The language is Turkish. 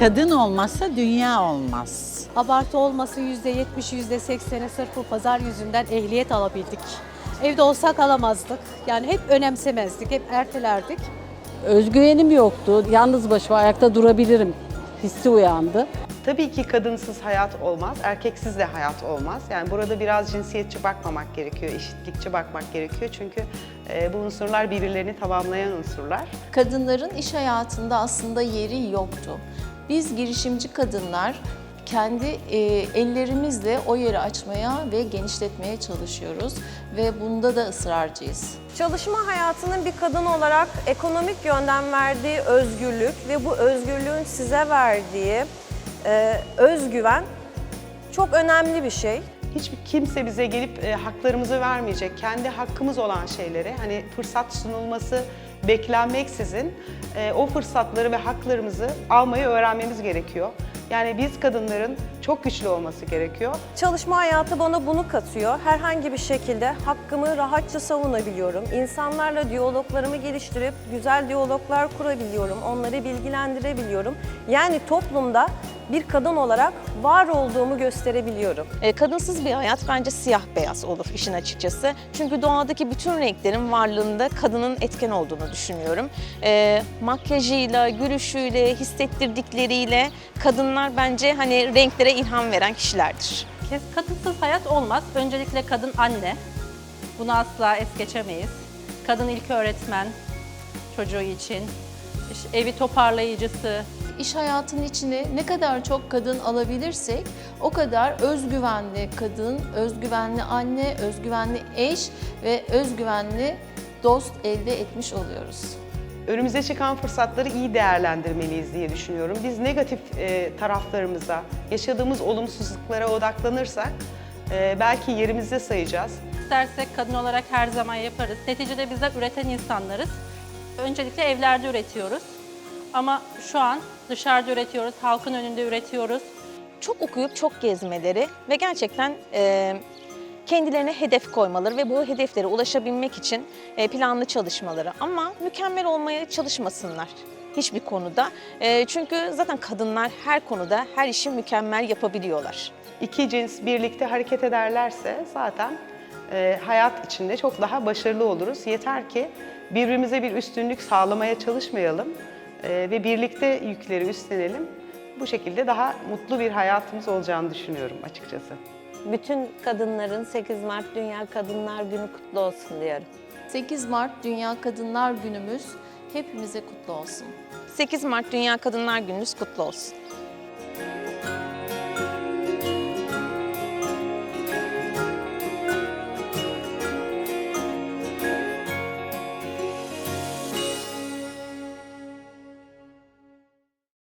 Kadın olmazsa dünya olmaz. Abartı olması %70, %80'e sırf bu pazar yüzünden ehliyet alabildik. Evde olsak alamazdık. Yani hep önemsemezdik, hep ertelerdik. Özgüvenim yoktu. Yalnız başıma ayakta durabilirim hissi uyandı. Tabii ki kadınsız hayat olmaz, erkeksiz de hayat olmaz. Yani burada biraz cinsiyetçi bakmamak gerekiyor, eşitlikçi bakmak gerekiyor. Çünkü e, bu unsurlar birbirlerini tamamlayan unsurlar. kadınların iş hayatında aslında yeri yoktu. Biz girişimci kadınlar kendi e, ellerimizle o yeri açmaya ve genişletmeye çalışıyoruz ve bunda da ısrarcıyız. Çalışma hayatının bir kadın olarak ekonomik yönden verdiği özgürlük ve bu özgürlüğün size verdiği e, özgüven çok önemli bir şey. Hiç kimse bize gelip e, haklarımızı vermeyecek. Kendi hakkımız olan şeyleri, hani fırsat sunulması beklenmeksizin e, o fırsatları ve haklarımızı almayı öğrenmemiz gerekiyor. Yani biz kadınların çok güçlü olması gerekiyor. Çalışma hayatı bana bunu katıyor. Herhangi bir şekilde hakkımı rahatça savunabiliyorum. İnsanlarla diyaloglarımı geliştirip güzel diyaloglar kurabiliyorum. Onları bilgilendirebiliyorum. Yani toplumda bir kadın olarak var olduğumu gösterebiliyorum. E, kadınsız bir hayat bence siyah beyaz olur işin açıkçası. Çünkü doğadaki bütün renklerin varlığında kadının etken olduğunu düşünüyorum. E, makyajıyla, gülüşüyle, hissettirdikleriyle kadınlar bence hani renklere ilham veren kişilerdir. Kadınsız hayat olmaz. Öncelikle kadın anne. Bunu asla es geçemeyiz. Kadın ilk öğretmen çocuğu için. Evi toparlayıcısı, İş hayatının içine ne kadar çok kadın alabilirsek o kadar özgüvenli kadın, özgüvenli anne, özgüvenli eş ve özgüvenli dost elde etmiş oluyoruz. Önümüze çıkan fırsatları iyi değerlendirmeliyiz diye düşünüyorum. Biz negatif e, taraflarımıza, yaşadığımız olumsuzluklara odaklanırsak e, belki yerimizde sayacağız. istersek kadın olarak her zaman yaparız. Neticede bizler üreten insanlarız. Öncelikle evlerde üretiyoruz. Ama şu an dışarıda üretiyoruz, halkın önünde üretiyoruz. Çok okuyup çok gezmeleri ve gerçekten e, kendilerine hedef koymaları ve bu hedeflere ulaşabilmek için e, planlı çalışmaları. Ama mükemmel olmaya çalışmasınlar hiçbir konuda. E, çünkü zaten kadınlar her konuda her işi mükemmel yapabiliyorlar. İki cins birlikte hareket ederlerse zaten e, hayat içinde çok daha başarılı oluruz. Yeter ki birbirimize bir üstünlük sağlamaya çalışmayalım ve birlikte yükleri üstlenelim. Bu şekilde daha mutlu bir hayatımız olacağını düşünüyorum açıkçası. Bütün kadınların 8 Mart Dünya Kadınlar Günü kutlu olsun diyorum. 8 Mart Dünya Kadınlar Günümüz hepimize kutlu olsun. 8 Mart Dünya Kadınlar Gününüz kutlu olsun.